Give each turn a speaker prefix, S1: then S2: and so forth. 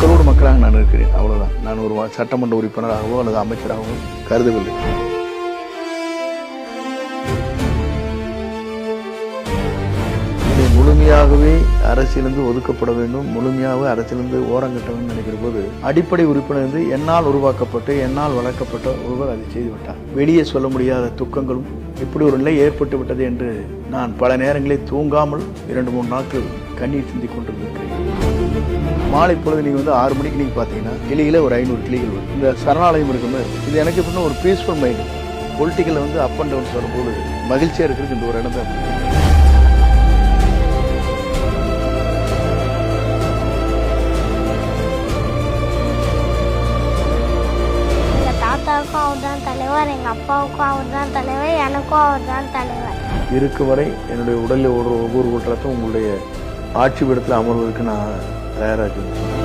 S1: மக்களோடு மக்களாக நான் இருக்கிறேன். அவ்வளோதான் நான் ஒரு சட்டமன்ற உறுப்பினராகவோ அல்லது அமைச்சராகவோ கருதவில்லை. இதை முழுமையாகவே அரசியலிருந்து ஒதுக்கப்பட வேண்டும். முழுமையாகவே அரசியலிருந்து ஓரங்கட்ட வேண்டும் நினைக்கிற போது அடிப்படை உறுப்பினர் வந்து என்னால் உருவாக்கப்பட்டு என்னால் வளர்க்கப்பட்ட ஒருவர் அதை செய்துவிட்டார் வெளியே சொல்ல முடியாத துக்கங்களும் இப்படி ஒரு நிலை ஏற்பட்டு விட்டது என்று நான் பல நேரங்களில் தூங்காமல் இரண்டு மூணு நாட்கள் கண்ணீர் சிந்திக் கொண்டிருக்கிறேன் மாலை பொழுது நீங்கள் வந்து ஆறு மணிக்கு நீங்கள் பார்த்தீங்கன்னா கிளியில் ஒரு ஐநூறு கிளிகள் வரும். இந்த சரணாலயம் இருக்குமே இது எனக்கு எப்படின்னா ஒரு பீஸ்ஃபுல் மைண்டு பொலிட்டிக்கலில் வந்து அப் அண்ட் டவுன்ஸ் வரும்போது மகிழ்ச்சியாக இருக்கிறதுக்கு இந்த ஒரு இடம் தான்.
S2: தாத்தாவுக்கும் அவர் தான் தலைவர் எங்கள் அப்பாவுக்கும் அவர் தான் தலைவர் எனக்கும் அவர் தான் தலைவர்.
S1: இருக்கும் வரை என்னுடைய உடலில் ஓடுற ஒவ்வொரு குற்றத்தும் உங்களுடைய ஆட்சி பீடத்தில் அமர்வதற்கு நான் தயாராக இருக்கேன்